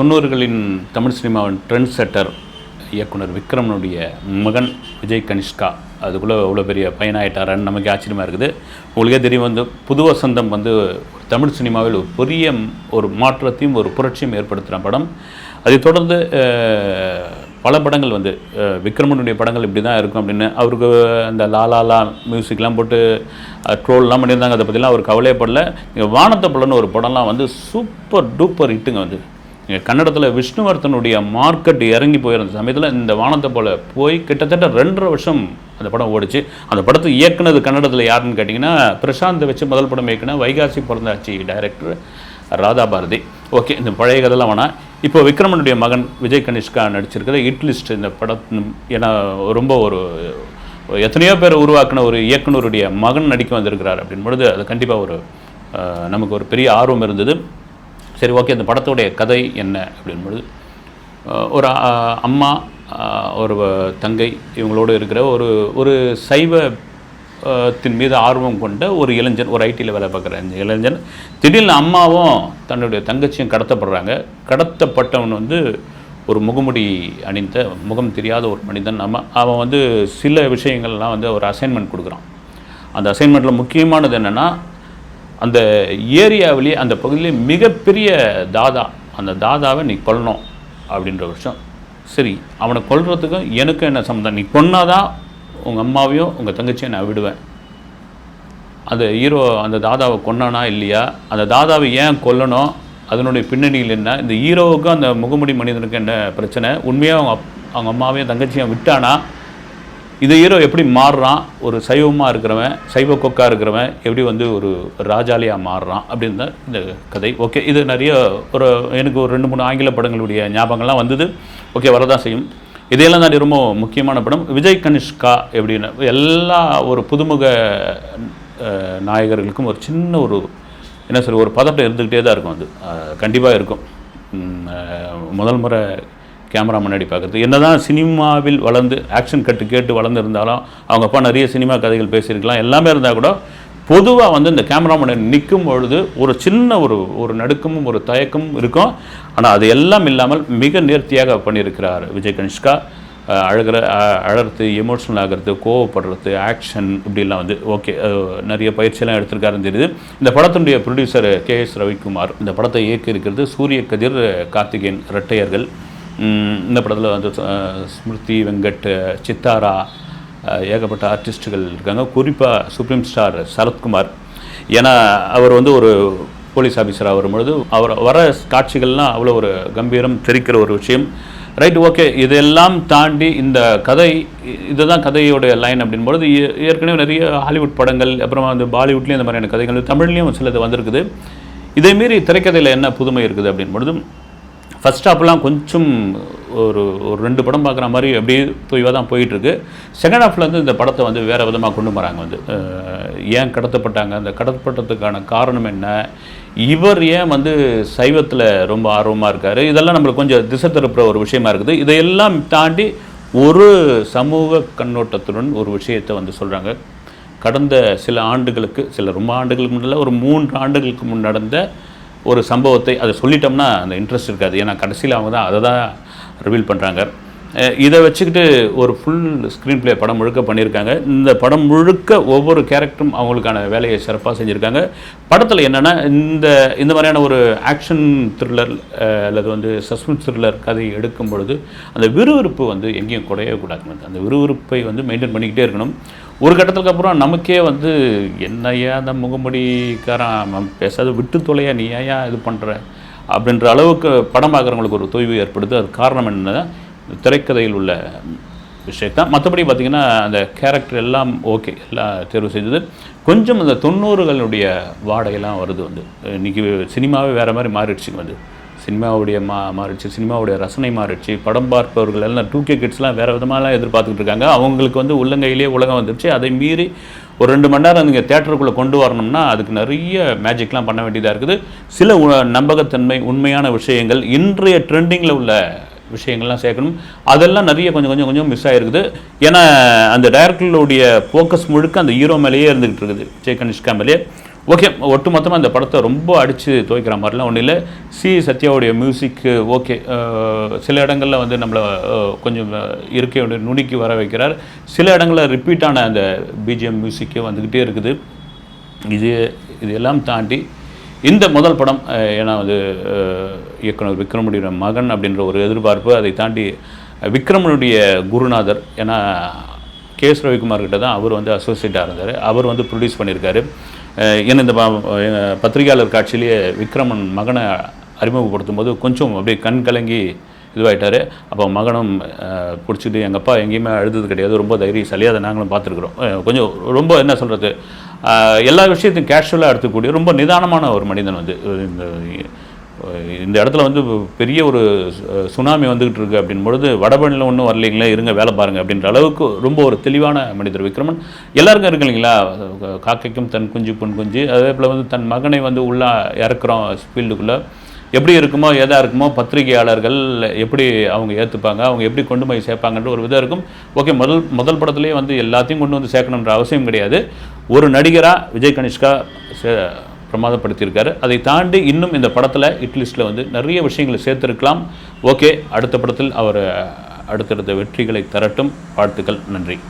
தொண்ணூறுகளின் தமிழ் சினிமாவின் ட்ரெண்ட் செட்டர் இயக்குனர் விக்ரமனுடைய மகன் விஜய் கனிஷ்கா. அதுக்குள்ளே அவ்வளோ பெரிய பையனாயிட்டாரன்னு நமக்கு ஆச்சரியமாக இருக்குது. உங்களுக்கே தெரியும் வந்து புது வசந்தம் வந்து தமிழ் சினிமாவில் ஒரு பெரிய ஒரு மாற்றத்தையும் ஒரு புரட்சியும் ஏற்படுத்துகிற படம். அதைத் தொடர்ந்து பல படங்கள் வந்து விக்ரமனுடைய படங்கள் இப்படி தான் இருக்கும் அப்படின்னு அவருக்கு அந்த லாலாலா மியூசிக்லாம் போட்டு ட்ரோல்லாம் பண்ணியிருந்தாங்க. அதை பற்றிலாம் அவர் கவலையப்படல இங்கே வானத்தை படம்னு ஒரு படம்லாம் வந்து சூப்பர் டூப்பர் ஹிட்டுங்க வந்து. கன்னடத்தில் விஷ்ணுவர்த்தனுடைய மார்க்கெட் இறங்கி போயிருந்த சமயத்தில் இந்த வானத்தை போல் போய் கிட்டத்தட்ட ரெண்டரை வருஷம் அந்த படம் ஓடிச்சு. அந்த படத்தை இயக்குனது கன்னடத்தில் யாருன்னு கேட்டிங்கன்னா பிரசாந்த் வச்சு முதல் படம் இயக்குன வைகாசி பிறந்தாச்சி டைரக்டர் ராதா பாரதி ஓகே இந்த பழைய கதைலாம் வேணாம். இப்போ விக்ரமனுடைய மகன் விஜய் கனிஷ்கா நடிச்சிருக்கிற இட்லிஸ்ட் இந்த படம். ஏன்னா ரொம்ப ஒரு எத்தனையோ பேர் உருவாக்கின ஒரு இயக்குனருடைய மகன் நடிக்க வந்திருக்கிறார் அப்படின் பொழுது அது கண்டிப்பாக ஒரு நமக்கு ஒரு பெரிய ஆர்வம் இருந்தது. சரி ஓகே இந்த படத்துடைய கதை என்ன அப்படின்பொழுது ஒரு அம்மா ஒரு தங்கை இவங்களோடு இருக்கிற ஒரு ஒரு சைவ தின் மீது ஆர்வம் கொண்ட ஒரு இளைஞன் ஒரு ஐடியில் வேலை பார்க்குற இந்த இளைஞன் திடீர்னு அம்மாவும் தன்னுடைய தங்கச்சியும் கடத்தப்படுறாங்க. கடத்தப்பட்டவன் வந்து ஒரு முகமுடி அணிந்த முகம் தெரியாத ஒரு மனிதன். நம்ம அவன் வந்து சில விஷயங்கள்லாம் வந்து ஒரு அசைன்மெண்ட் கொடுக்குறான். அந்த அசைன்மெண்ட்டில் முக்கியமானது என்னென்னா அந்த ஏரியாவிலேயே அந்த பகுதியிலே மிகப்பெரிய தாதா அந்த தாதாவை நீ கொல்லணும் அப்படின்ற விஷயம். சரி அவனை கொல்றதுக்கும் எனக்கும் என்ன சம்மந்தம்? நீ கொன்னாதான் உங்கள் அம்மாவையும் உங்கள் தங்கச்சியும் நான் விடுவேன். அந்த ஹீரோ அந்த தாதாவை கொன்னானா இல்லையா? அந்த தாதாவை ஏன் கொல்லணும்? அதனுடைய பின்னணியில் என்ன? இந்த ஹீரோவுக்கும் அந்த முகமுடி மனிதனுக்கு என்ன பிரச்சனை? உண்மையாக அவங்க அப்- அவங்க அம்மாவையும் தங்கச்சியும் விட்டானா? இது ஹீரோ எப்படி மாறுறான்? ஒரு சைவமாக இருக்கிறவன் சைவ கொக்காக இருக்கிறவன் எப்படி வந்து ஒரு ராஜாலியாக மாறுறான் அப்படின்னு தான் இந்த கதை. ஓகே இது நிறைய ஒரு எனக்கு ஒரு ரெண்டு மூணு ஆங்கில படங்களுடைய ஞாபகங்கள்லாம் வந்தது. ஓகே வரதான் செய்யும். இதையெல்லாம் தான் ரொம்ப முக்கியமான படம் விஜய் கனிஷ்கா எப்படின்னு எல்லா ஒரு புதுமுக நாயகர்களுக்கும் ஒரு சின்ன ஒரு என்ன சொல்ற ஒரு பதட்டம் இருந்துக்கிட்டே தான் இருக்கும் அது. கண்டிப்பாக இருக்கும். முதல் முறை கேமரா முன்னாடி பார்க்குறது. என்ன தான் சினிமாவில் வளர்ந்து ஆக்ஷன் கட்டு கேட்டு வளர்ந்துருந்தாலும் அவங்க அப்பா நிறைய சினிமா கதைகள் பேசியிருக்கலாம். எல்லாமே இருந்தால் கூட பொதுவாக வந்து இந்த கேமரா முன்னாடி நிற்கும் பொழுது ஒரு சின்ன ஒரு ஒரு நடுக்கமும் ஒரு தயக்கமும் இருக்கும். ஆனால் அது எல்லாம் இல்லாமல் மிக நேர்த்தியாக பண்ணியிருக்கிறார் விஜய் கனிஷ்கா. அஹ் அழுகிற அழகிறது அழறது எமோஷ்னல் ஆகிறது கோவப்படுறது ஆக்ஷன் இப்படிலாம் வந்து ஓகே நிறைய பயிற்சியெல்லாம் எடுத்திருக்காருன்னு தெரியுது. இந்த படத்தினுடைய ப்ரொடியூசர் கே எஸ் ரவிக்குமார் இந்த படத்தை இயக்கி இருக்கிறது சூரிய கதிர் கார்த்திகேயன் இரட்டையர்கள். இந்த படத்தில் வந்து ஸ்மிருதி வெங்கட் சித்தாரா ஏகப்பட்ட ஆர்டிஸ்ட்டுகள் இருக்காங்க. குறிப்பாக சுப்ரீம் ஸ்டார் சரத்குமார். ஏன்னா அவர் வந்து ஒரு போலீஸ் ஆஃபீஸராக வரும்பொழுது அவர் வர காட்சிகள்லாம் அவ்வளோ ஒரு கம்பீரம் தெரிக்கிற ஒரு விஷயம். Right okay. இதெல்லாம் தாண்டி இந்த கதை இதுதான் கதையோடைய லைன் அப்படின்பொழுது ஏற்கனவே நிறைய ஹாலிவுட் படங்கள் அப்புறமா வந்து பாலிவுட்லேயும் இந்த மாதிரியான கதைகள் தமிழ்லேயும் சிலது வந்திருக்குது. இதே மீறி திரைக்கதையில் என்ன புதுமை இருக்குது அப்படின்பொழுது ஃபஸ்ட் ஹாஃப்லாம் கொஞ்சம் ஒரு ஒரு ரெண்டு படம் பார்க்குற மாதிரி அப்படியே தொய்வாக தான் போயிட்டுருக்கு. செகண்ட் ஹாஃப்லேருந்து இந்த படத்தை வந்து வேறு விதமாக கொண்டு வராங்க வந்து. ஏன் கடத்தப்பட்டாங்க? அந்த கடத்தப்பட்டதுக்கான காரணம் என்ன? இவர் ஏன் வந்து சைவத்தில் ரொம்ப ஆர்வமாக இருக்கார்? இதெல்லாம் நம்மளுக்கு கொஞ்சம் திசை திருப்புற ஒரு விஷயமா இருக்குது. இதையெல்லாம் தாண்டி ஒரு சமூக கண்ணோட்டத்துடன் ஒரு விஷயத்தை வந்து சொல்கிறாங்க கடந்த சில ஆண்டுகளுக்கு சில ரொம்ப ஆண்டுகளுக்கு முன்னால் ஒரு மூன்று ஆண்டுகளுக்கு முன் நடந்த ஒரு சம்பவத்தை அதை சொல்லிட்டோம்னா அந்த இன்ட்ரெஸ்ட் இருக்காது. ஏன்னா கடைசியில் அவங்க தான் அதை தான் ரிவீல் பண்ணுறாங்க இதை வச்சுக்கிட்டு ஒரு ஃபுல் ஸ்க்ரீன் ப்ளே படம் முழுக்க பண்ணியிருக்காங்க. இந்த படம் முழுக்க ஒவ்வொரு கேரக்டரும் அவங்களுக்கான வேலையை சிறப்பாக செஞ்சுருக்காங்க. படத்தில் என்னென்னா இந்த இந்த மாதிரியான ஒரு ஆக்ஷன் த்ரில்லர் அல்லது வந்து சஸ்பென்ஸ் த்ரில்லர் கதை எடுக்கும் பொழுது அந்த விறுவிறுப்பு வந்து எங்கேயும் குறையவே கூடாது. அந்த விறுவிறுப்பை வந்து மெயின்டைன் பண்ணிக்கிட்டே இருக்கணும். ஒரு கட்டத்துக்கு அப்புறம் நமக்கே வந்து என்னையா அந்த முகமுடிக்காரன்? பேசாத விட்டு தொலையா? நீ ஏன் இது பண்ணுற அப்படின்ற அளவுக்கு படம் பார்க்குறவங்களுக்கு ஒரு தொய்வு ஏற்படுது. அது காரணம் என்னன்னா திரைக்கதையில் உள்ள விஷயத்தான் மற்றபடி பார்த்திங்கன்னா அந்த கேரக்டர் எல்லாம் ஓகே. எல்லாம் தேர்வு செய்தது. கொஞ்சம் அந்த தொண்ணூறுகளுடைய வாடகைலாம் வருது வந்து. இன்றைக்கி சினிமாவே வேறு மாதிரி மாறிடுச்சுங்க வந்து. சினிமாவுடைய மா மாறிடுச்சு சினிமாவுடைய ரசனை மாறிடுச்சு. படம் பார்ப்பவர்கள் எல்லாம் டூ கே கிட்ஸ்லாம் வேறு விதமாலாம் எதிர்பார்த்துக்கிட்டு இருக்காங்க. அவங்களுக்கு வந்து உள்ளங்கையிலேயே உலகம் வந்துருச்சு. அதை மீறி ஒரு ரெண்டு மணி நேரம் நீங்கள் தேட்டருக்குள்ளே கொண்டு வரணும்னா அதுக்கு நிறைய மேஜிக்லாம் பண்ண வேண்டியதாக இருக்குது. சில நம்பகத்தன்மை உண்மையான விஷயங்கள் இன்றைய ட்ரெண்டிங்கில் உள்ள விஷயங்கள்லாம் சேர்க்கணும். அதெல்லாம் நிறைய கொஞ்சம் கொஞ்சம் கொஞ்சம் மிஸ் ஆகிருக்குது ஏன்னா அந்த டைரக்டர்களுடைய ஃபோக்கஸ் முழுக்க அந்த ஹீரோ மேலேயே இருந்துகிட்டு இருக்குது. ஜெய் கனிஷ்கா மேலேயே. ஓகே ஒட்டு மொத்தமாக இந்த படத்தை ரொம்ப அடித்து துவைக்கிற மாதிரிலாம் ஒன்றும் இல்லை. சி. சத்யாவுடைய மியூசிக்கு ஓகே சில இடங்களில் வந்து நம்மளை கொஞ்சம் இருக்கை நுணுக்கி வர வைக்கிறார். சில இடங்களில் ரிப்பீட்டான அந்த பிஜிஎம் மியூசிக்கே வந்துக்கிட்டே இருக்குது. இது இது எல்லாம் தாண்டி இந்த முதல் படம் ஏன்னா வந்து இயக்குனர் விக்ரமுடைய மகன் அப்படின்ற ஒரு எதிர்பார்ப்பு அதை தாண்டி விக்ரமனுடைய குருநாதர் ஏன்னா கே எஸ் ரவிக்குமார் கிட்ட தான் அவர் வந்து அசோசியேட்டாக இருந்தார். அவர் வந்து ப்ரொடியூஸ் பண்ணியிருக்காரு. ஏன்னா இந்த பத்திரிகையாளர் காட்சியிலேயே விக்ரமன் மகனை அறிமுகப்படுத்தும் போது கொஞ்சம் அப்படியே கண் கலங்கி இதுவாகிட்டார் அப்போ மகனும் பிடிச்சிட்டு எங்கள் அப்பா எங்கேயுமே அழுதது கிடையாது. ரொம்ப தைரியசாலி அதை நாங்களும் பார்த்துருக்குறோம். கொஞ்சம் ரொம்ப என்ன சொல்கிறது எல்லா விஷயத்தையும் கேஷுவலாக எடுத்துக்கூடிய ரொம்ப நிதானமான ஒரு மனிதன் வந்து இந்த இந்த இடத்துல வந்து பெரிய ஒரு சு- சுனாமி வந்துகிட்டு இருக்கு அப்படின் பொழுது வடபழனியில் ஒன்றும் வரலைங்களே இருங்க வேலை பாருங்க அப்படின்ற அளவுக்கு ரொம்ப ஒரு தெளிவான மனிதர் விக்ரமன். எல்லாருக்கும் இருக்கு இல்லைங்களா? காக்கைக்கும் தன் குஞ்சு பொன் குஞ்சு. அதே போல் வந்து தன் மகனை வந்து உள்ளே இறக்குறோம் ஃபீல்டுக்குள்ளே. எப்படி இருக்குமோ எதாக இருக்குமோ பத்திரிகையாளர்கள் எப்படி அவங்க ஏற்றுப்பாங்க அவங்க எப்படி கொண்டு போய் சேர்ப்பாங்கன்ற ஒரு விதம் இருக்கும். ஓகே முதல் முதல் படத்துலேயே வந்து எல்லாத்தையும் கொண்டு வந்து சேர்க்கணுன்ற அவசியம் கிடையாது. ஒரு நடிகராக விஜய் கனிஷ்கா சே- பிரமாதப்படுத்தியிருக்காரு. அதை தாண்டி இன்னும் இந்த படத்தில் இட்லிஸ்ட்டில் வந்து நிறைய விஷயங்களை சேர்த்துருக்கலாம். ஓகே அடுத்த படத்தில் அவர் அடுத்தடுத்த வெற்றிகளை தரட்டும். வாழ்த்துக்கள் நன்றி.